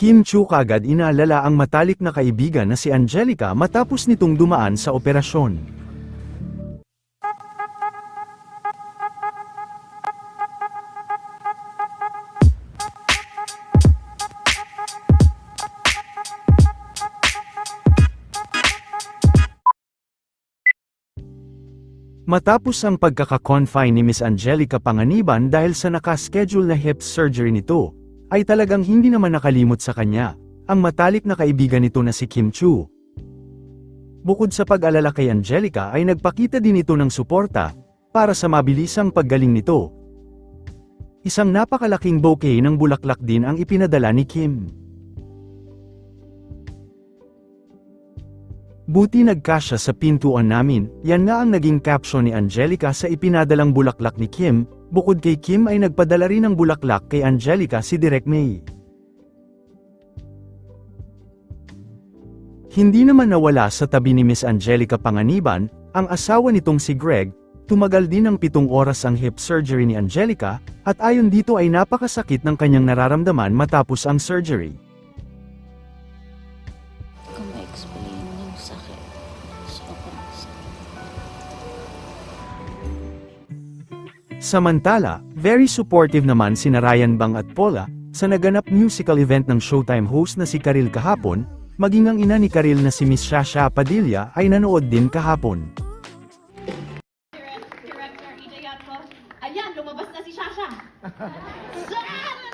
Kim Chu kagad inaalala ang matalik na kaibigan na si Angelica matapos nitong dumaan sa operasyon. Matapos ang pagkaka-confine ni Miss Angelica Panganiban dahil sa nakaschedule na hip surgery nito, ay talagang hindi naman nakalimot sa kanya, ang matalik na kaibigan nito na si Kim Chu. Bukod sa pag-alala kay Angelica ay nagpakita din ito ng suporta, para sa mabilisang paggaling nito. Isang napakalaking bouquet ng bulaklak din ang ipinadala ni Kim. Buti nagkasya sa pintuan namin, yan nga ang naging caption ni Angelica sa ipinadalang bulaklak ni Kim, bukod kay Kim ay nagpadala rin ng bulaklak kay Angelica si Direk May. Hindi naman nawala sa tabi ni Miss Angelica Panganiban, ang asawa nitong si Greg, tumagal din ng pitong oras ang hip surgery ni Angelica, at ayon dito ay napakasakit ng kanyang nararamdaman matapos ang surgery. Kung ma-explain yung sakit. Sobrang sakit. Samantala, very supportive naman si Ryan Bang at Paula, sa naganap musical event ng Showtime host na si Karil kahapon, maging ang ina ni Karil na si Miss Shasha Padilla ay nanood din kahapon. Direct- Director EJ. Ayan, lumabas na si Shasha. Shasha.